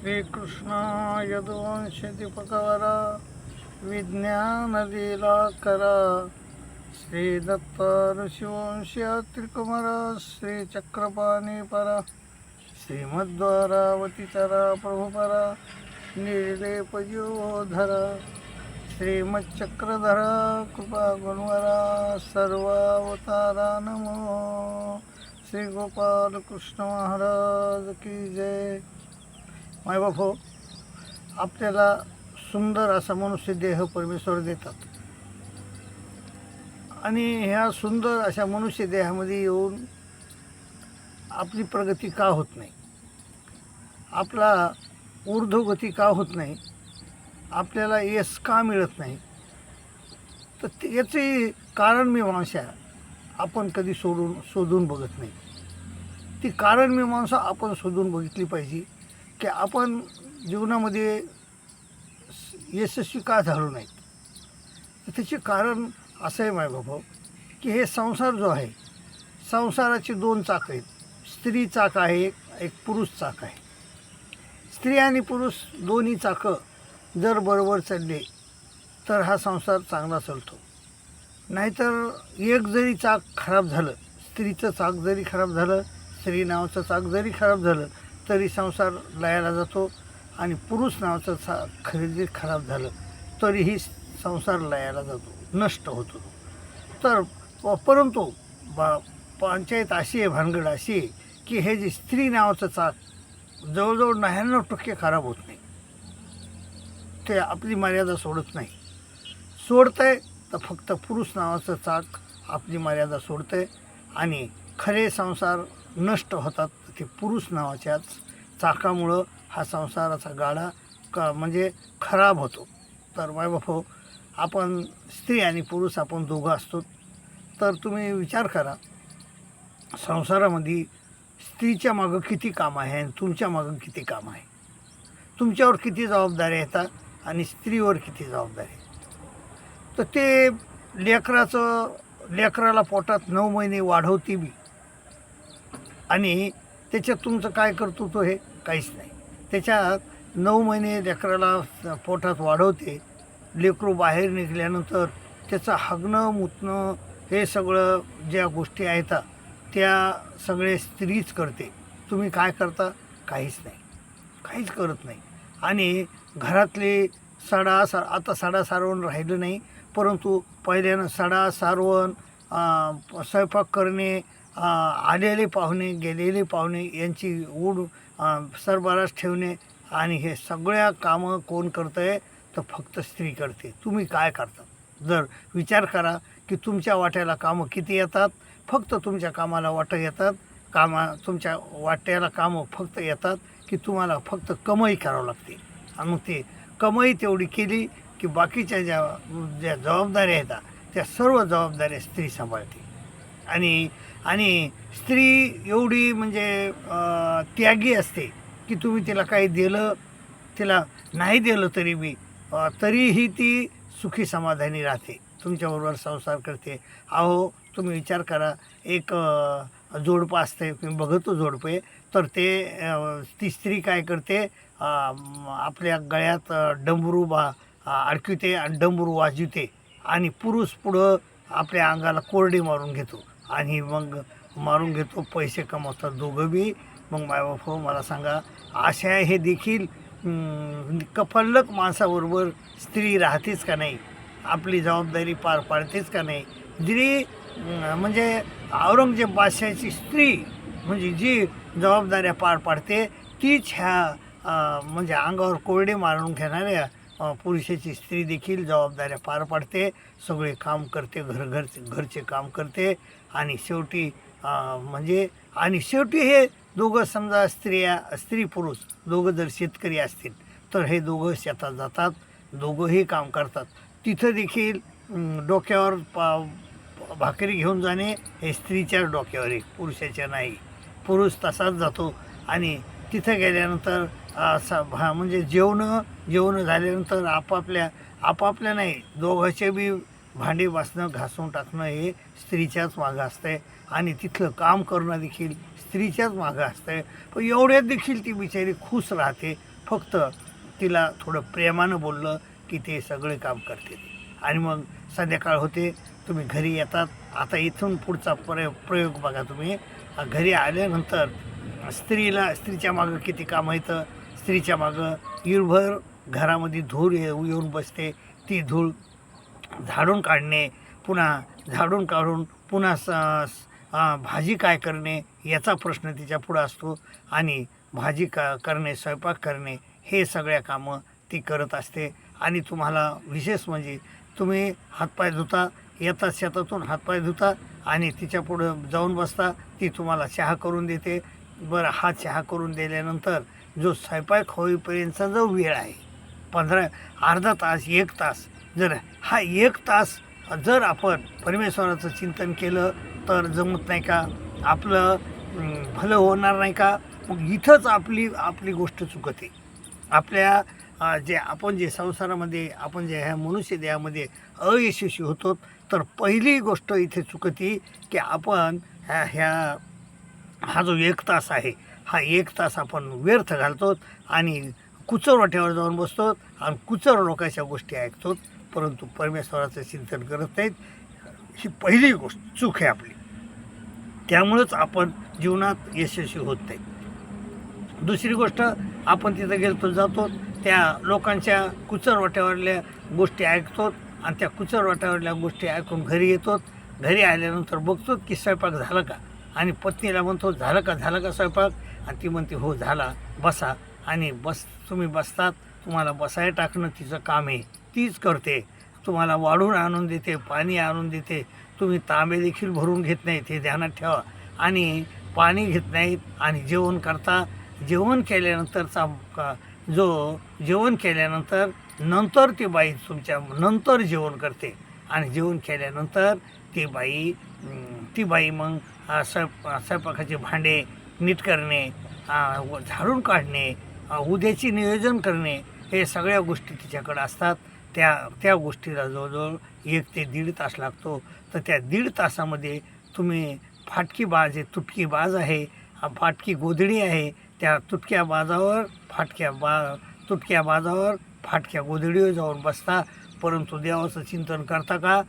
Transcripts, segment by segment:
श्रीकृष्ण यदुवंश दीपकवरा विज्ञान दिला करा श्री दत्त ऋषिवंश त्रिकुमारा श्री चक्रपाणी परा श्रीमद्वारावती चरा प्रभुपरा निर्लेपयोधरा श्रीमच्चक्रधरा कृपा गुणवरा सर्वावतारा नमो श्री गोपाल कृष्ण महाराज की जय। मायबाप हो आपल्याला सुंदर असा मनुष्य देह परमेश्वर देतात. आणि ह्या सुंदर अशा मनुष्य देहामध्ये येऊन आपली प्रगती का होत नाही? आपला ऊर्ध्वगती का होत नाही? आपल्याला यश का मिळत नाही? तर ते- याचे कारण मीमांसा आपण कधी सोडून शोधून बघत नाही. ती कारण मीमांसा आपण शोधून बघितली पाहिजे. की आपण जीवनामध्ये यशस्वी का झालो नाहीत? तर त्याचे कारण असं आहे मायबाप की हे संसार जो आहे संसाराचे दोन चाक आहेत. स्त्री चाक आहे एक एक पुरुष चाक आहे. स्त्री आणि पुरुष दोन्ही चाकं जर बरोबर चालले तर हा संसार चांगला चालतो. नाहीतर एक जरी चाक खराब झालं स्त्रीचं चाक जरी खराब झालं स्त्री नावाचं चाक जरी खराब झालं तरी संसार लयाला जातो आणि पुरुष नावाचं चा खरेदी खराब झालं तरीही संसार लयाला जातो नष्ट होतो. तर परंतु बा पंचायत अशी आहे भानगड अशी आहे की हे जे स्त्री नावाचं चाक जवळजवळ नव्याण्णव टक्के खराब होत नाही. ते आपली मर्यादा सोडत नाही. सोडतंय तर फक्त पुरुष नावाचं चाक आपली मर्यादा सोडतंय आणि खरे संसार नष्ट होतात. ते पुरुष नावाच्याच चाकामुळं हा संसाराचा गाडा क म्हणजे खराब होतो. तर मायबाप आपण स्त्री आणि पुरुष आपण दोघं असतो. तर तुम्ही विचार करा संसारामध्ये स्त्रीच्या मागं किती काम आहे आणि तुमच्या मागं किती काम आहे? तुमच्यावर किती जबाबदाऱ्या येतात आणि स्त्रीवर किती जबाबदारी आहे तर ते लेकराचं लेकराला पोटात नऊ महिने वाढवते बी आणि त्याच्यात तुमचं काय कर्तृत्व हे काहीच नाही. त्याच्यात नऊ महिने लेकराला पोटात वाढवते. लेकरू बाहेर निघाल्यानंतर त्याचं हागणं मुतणं हे सगळं ज्या गोष्टी आहेत त्या सगळे स्त्रीच करते. तुम्ही काय करता? काहीच नाही. काहीच करत नाही. आणि घरातले सडा सा आता सडा सारवण राहिलं नाही परंतु पहिल्यानं सडा सारवण स्वयंपाक करणे आलेले पाहुणे गेलेले पाहुणे यांची ऊड सरबरास सरबराज ठेवणे आणि हे सगळ्या कामं कोण करतं आहे तर फक्त स्त्री करते. तुम्ही काय करता? जर विचार करा की तुमच्या वाट्याला कामं किती येतात? फक्त तुमच्या कामाला वाटं येतात. कामा तुमच्या वाट्याला कामं फक्त येतात की तुम्हाला फक्त कमाई करावं लागते. आणि मग ते कमाई तेवढी केली की बाकीच्या ज्या ज्या जबाबदाऱ्या आहेत त्या सर्व जबाबदाऱ्या स्त्री सांभाळते. आणि आणि स्त्री एवढी म्हणजे त्यागी असते की तुम्ही तिला काही दिलं तिला नाही दिलं तरी बी तरीही ती सुखी समाधानी राहते. तुमच्याबरोबर संसार करते. अहो तुम्ही विचार करा एक जोडपं असते मी बघतो जोडपे. तर ते ती स्त्री काय करते आपल्या गळ्यात डंबरू डमरू बा अं, अडकिते आणि डमरू वाजविते आणि पुरुष पुढं आपल्या अंगाला कोरडी मारून घेतो. आणि मग मारून घेतो पैसे कमवतात. दोघं बी मग मायबाप हो मला सांगा अशा हे देखील कफल्लक माणसाबरोबर स्त्री राहतेच का नाही? आपली जबाबदारी पार पाडतेच का नाही? जी म्हणजे औरंगजेब बादशाची स्त्री म्हणजे जी जबाबदाऱ्या पार पाडते तीच ह्या म्हणजे अंगावर कोरडे मारून घेणाऱ्या पुरुषाची स्त्री देखील जबाबदाऱ्या पार पाडते सगळे काम करते घर घरचे घरचे काम करते आणि शेवटी म्हणजे आणि शेवटी हे दोघं समजा स्त्रिया स्त्री पुरुष दोघं जर शेतकरी असतील तर हे दोघं शेतात जातात दोघंही काम करतात. तिथं देखील डोक्यावर पा भाकरी घेऊन जाणे हे स्त्रीच्या डोक्यावर आहे पुरुषाच्या नाही. पुरुष तसाच जातो आणि तिथं गेल्यानंतर स- भा म्हणजे जेवणं जेवणं झाल्यानंतर आपापल्या आपापल्या नाही दोघांचे बी भांडी वासणं घासून टाकणं हे स्त्रीच्याच मागं असतंय. आणि तिथलं काम करणं देखील स्त्रीच्याच मागं असतंय. पण एवढ्यात देखील ती बिचारी खुश राहते. फक्त तिला थोडं प्रेमानं बोललं की ते सगळे काम करते. आणि मग संध्याकाळ होते. तुम्ही घरी येतात. आता इथून पुढचा प्रय प्रयोग बघा तुम्ही. घरी आल्यानंतर स्त्रीला स्त्रीच्या मागं किती काम येतं? स्त्रीच्या मागं इरभर घरामध्ये धूळ ये- येऊन बसते. ती धूळ झाडून काढणे पुन्हा झाडून काढून पुन्हा स भाजी काय करणे याचा प्रश्न तिच्या पुढं असतो. आणि भाजी का करणे स्वयंपाक करणे हे सगळ्या कामं ती करत असते. आणि तुम्हाला विशेष म्हणजे तुम्ही हातपाय धुता येता शेतातून हातपाय धुता आणि तिच्या पुढं जाऊन बसता ती तुम्हाला चहा करून देते. बरं हा चहा करून दिल्यानंतर जो स्वयंपाक होईपर्यंतचा जो वेळ आहे पंधरा अर्धा तास एक तास जर हा एक तास जर आपण परमेश्वराचं चिंतन केलं तर जमत नाही का? आपलं भलं होणार नाही का? मग इथंच आपली आपली गोष्ट चुकते. आपल्या जे आपण जे संसारामध्ये आपण जे ह्या मनुष्य देहामध्ये अयशस्वी होतो तर पहिली गोष्ट इथे चुकती की आपण ह्या ह्या हा जो एक तास आहे हा एक तास आपण व्यर्थ घालतो आणि कुचर वाट्यावर जाऊन बसतो आणि कुचर लोकांच्या गोष्टी ऐकतो परंतु परमेश्वराचं चिंतन करत नाहीत. ही पहिली गोष्ट चूक आहे आपली. त्यामुळंच आपण जीवनात यशस्वी होत नाही. दुसरी गोष्ट आपण तिथं गेलतो जातो त्या लोकांच्या कुचर वाट्यावरल्या गोष्टी ऐकतो आणि त्या कुचर वाट्यावरल्या गोष्टी ऐकून घरी येतो घरी आल्यानंतर बघतो की स्वयंपाक झाला का? आणि पत्नीला म्हणतो झालं का? झालं का स्वयंपाक? आणि ती म्हणते हो झाला बसा. आणि बस तुम्ही बसतात तुम्हाला बसायला टाकणं तिचं काम आहे. तीच करते. तुम्हाला वाढून आणून देते पाणी आणून देते. तुम्ही तांबे देखील भरून घेत नाहीत हे ध्यानात ठेवा. आणि पाणी घेत नाहीत आणि जेवण करता जेवण केल्यानंतरचा जो जेवण केल्यानंतर नंतर ती बाई तुमच्या नंतर जेवण करते. आणि जेवण केल्यानंतर ती बाई ती बाई मग स्वयं स्वयंपाकाचे भांडे नीट करणे व झाडून काढणे उद्याचे उद्याची नियोजन करणे हे सगळ्या गोष्टी तिच्याकडे असतात. त्या त्या गोष्टीला जवळजवळ एक ते दीड तास लागतो. तर त्या दीड तासामध्ये तुम्ही फाटकी बाज आहे तुटकी बाज आहे फाटकी गोधडी आहे त्या तुटक्या बाजावर फाटक्या बा तुटक्या बाजावर फाटक्या गोधडीवर जाऊन बसता. परंतु देवाचं चिंतन करता का?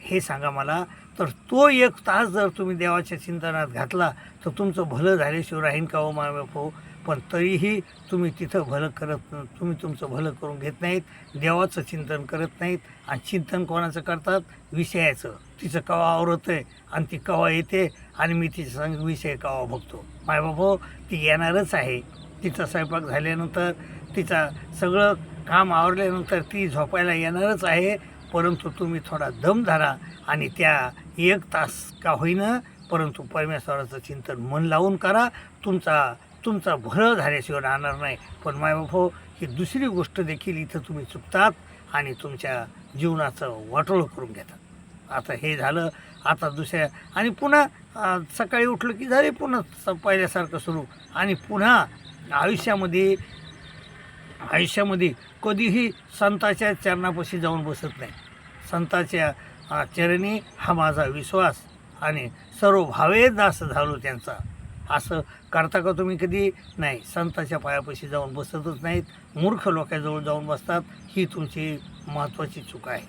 हे सांगा मला. तर तो एक तास जर तुम्ही देवाच्या चिंतनात घातला तर तुमचं भलं झाल्याशिवाय राहीन का हो मायबापो पण तरीही तुम्ही तिथं भलं करत तुम्ही तुमचं भलं करून घेत नाहीत देवाचं चिंतन करत नाहीत. आणि चिंतन कोणाचं करतात? विषयाचं. तिचं कवा आवरत आहे आणि ती कवा येते? आणि मी तिच्या संग विषय कवा बघतो? मायबापो ती येणारच आहे. तिचा स्वयंपाक झाल्यानंतर तिचा सगळं काम आवरल्यानंतर ती झोपायला येणारच आहे. परंतु तुम्ही थोडा दम धरा आणि त्या एक तास का होईना परंतु परमेश्वराचं चिंतन मन लावून करा. तुमचा तुमचा भर झाल्याशिवाय राहणार नाही. पण मायबापो ही दुसरी गोष्ट देखील इथं तुम्ही चुकतात आणि तुमच्या जीवनाचं वाटोळं करून घेतात. आता हे झालं आता दुसऱ्या आणि पुन्हा सकाळी उठलं की झाले पुन्हा पहिल्यासारखं सुरू. आणि पुन्हा आयुष्यामध्ये आयुष्यामध्ये कधीही संताच्या चरणापाशी जाऊन बसत नाही. संताच्या चरणी हा माझा विश्वास आणि सर्व भावे दास झालो त्यांचा. असं करता का तुम्ही कधी? नाही संताच्या पायापाशी जाऊन बसतच नाहीत. मूर्ख लोकांजवळ जाऊन बसतात. ही तुमची महत्त्वाची चूक आहे.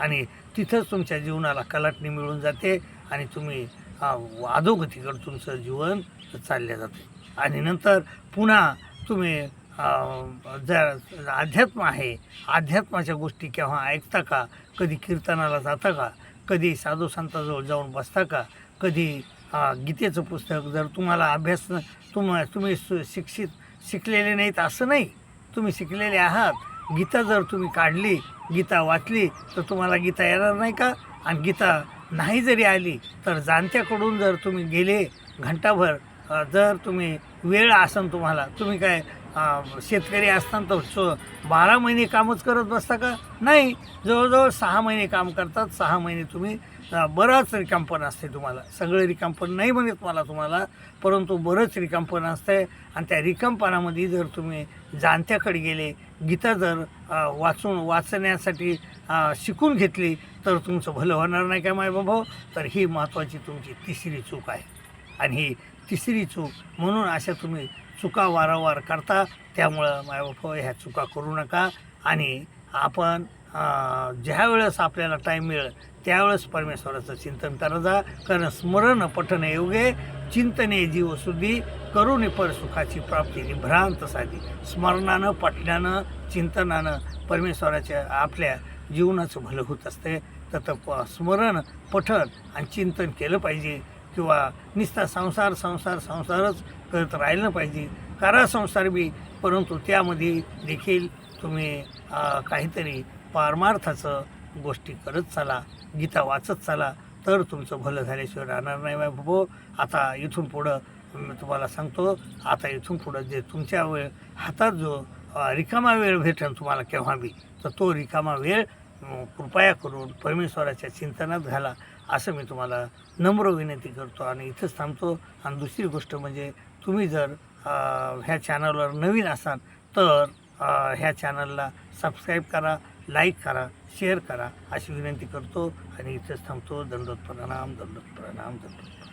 आणि तिथंच तुमच्या जीवनाला कलाटणी मिळून जाते आणि तुम्ही अधोगतीकडं तुमचं जीवन चाललं जाते. आणि नंतर पुन्हा तुम्ही जर अध्यात्म आहे अध्यात्माच्या गोष्टी केव्हा ऐकता का? कधी कीर्तनाला जाता का? कधी साधू संताजवळ जाऊन बसता का? कधी गीतेचं पुस्तक जर तुम्हाला अभ्यास तुम तुम्ही शिक्षित शिकलेले नाहीत असं नाही. तुम्ही शिकलेले आहात. गीता जर तुम्ही काढली गीता वाचली तर तुम्हाला गीता येणार नाही का? आणि गीता नाही जरी आली तर जाणत्याकडून जर तुम्ही गेले घंटाभर जर तुम्ही वेळ असन तुम्हाला तुम्ही काय शेतकरी असताना तर बारा महिने कामच करत बसता का? नाही. जवळजवळ सहा महिने काम करतात. सहा महिने तुम्ही बराच रिकामपण असते तुम्हाला. सगळं रिकामपण नाही म्हणत मला तुम्हाला परंतु बरंच रिकामपण असतंय. आणि त्या रिकामपणामध्ये जर तुम्ही जाणत्याकडे गेले गीता जर वाचून वाचण्यासाठी शिकून घेतली तर तुमचं भलं होणार नाही का माय बाबा तर ही महत्त्वाची तुमची तिसरी चूक आहे. आणि ही तिसरी चूक म्हणून अशा तुम्ही चुका वारंवार करता त्यामुळं मायबाप ह्या चुका करू नका. आणि आपण ज्यावेळेस ज्या वेळेस आपल्याला टाईम मिळेल त्यावेळेस परमेश्वराचं चिंतन करत जा. कारण स्मरण पठन योगे चिंतने जीवशुद्धी करून पर सुखाची प्राप्ती निभ्रांत साधी. स्मरणानं पठण्यानं चिंतनानं परमेश्वराच्या आपल्या जीवनाचं भलं होत असते. तर स्मरण पठन आणि चिंतन केलं पाहिजे. किंवा नुसता संसार संसार संसारच करत राहिलं पाहिजे. करा संसार बी परंतु त्यामध्ये देखील तुम्ही काहीतरी पारमार्थाचं गोष्टी करत चाला गीता वाचत चाला तर तुमचं भलं झाल्याशिवाय राहणार नाही बाय बाबो. आता इथून पुढं मी तुम्हाला सांगतो आता इथून पुढं जे तुमच्या वेळ हातात जो रिकामा वेळ भेटेल तुम्हाला केव्हा बी तर तो रिकामा वेळ कृपया करून परमेश्वराच्या चिंतनात घाला असं मी तुम्हाला नम्र विनंती करतो. आणि इथंच थांबतो. आणि दुसरी गोष्ट म्हणजे तुम्ही जर ह्या चॅनलवर नवीन असाल तर ह्या चॅनलला सबस्क्राईब करा लाईक करा शेअर करा अशी विनंती करतो. आणि इथंच थांबतो. दंडोत प्रणाम दंडोत प्रणाम दंडोत